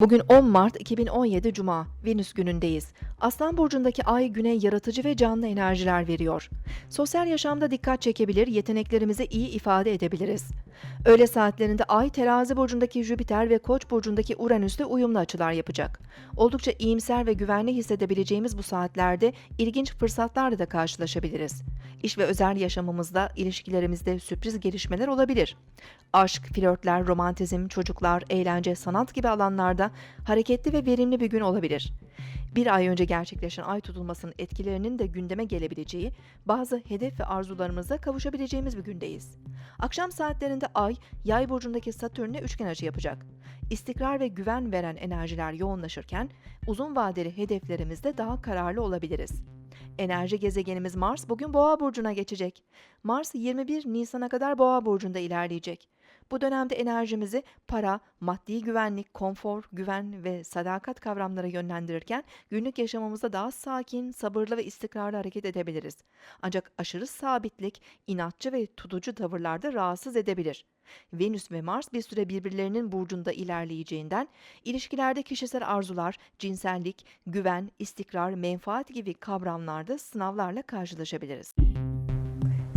Bugün 10 Mart 2017 Cuma, Venüs günündeyiz. Aslan burcundaki ay güne yaratıcı ve canlı enerjiler veriyor. Sosyal yaşamda dikkat çekebilir, yeteneklerimizi iyi ifade edebiliriz. Öğle saatlerinde ay terazi burcundaki Jüpiter ve koç burcundaki Uranüs'le uyumlu açılar yapacak. Oldukça iyimser ve güvenli hissedebileceğimiz bu saatlerde ilginç fırsatlarla da karşılaşabiliriz. İş ve özel yaşamımızda, ilişkilerimizde sürpriz gelişmeler olabilir. Aşk, flörtler, romantizm, çocuklar, eğlence, sanat gibi alanlarda hareketli ve verimli bir gün olabilir. Bir ay önce gerçekleşen ay tutulmasının etkilerinin de gündeme gelebileceği, bazı hedef ve arzularımıza kavuşabileceğimiz bir gündeyiz. Akşam saatlerinde ay, yay burcundaki Satürn'le üçgen açı yapacak. İstikrar ve güven veren enerjiler yoğunlaşırken, uzun vadeli hedeflerimizde daha kararlı olabiliriz. Enerji gezegenimiz Mars bugün Boğa burcuna geçecek. Mars 21 Nisan'a kadar Boğa burcunda ilerleyecek. Bu dönemde enerjimizi para, maddi güvenlik, konfor, güven ve sadakat kavramlara yönlendirirken günlük yaşamımızda daha sakin, sabırlı ve istikrarlı hareket edebiliriz. Ancak aşırı sabitlik, inatçı ve tutucu tavırlarda rahatsız edebilir. Venüs ve Mars bir süre birbirlerinin burcunda ilerleyeceğinden ilişkilerde kişisel arzular, cinsellik, güven, istikrar, menfaat gibi kavramlarda sınavlarla karşılaşabiliriz.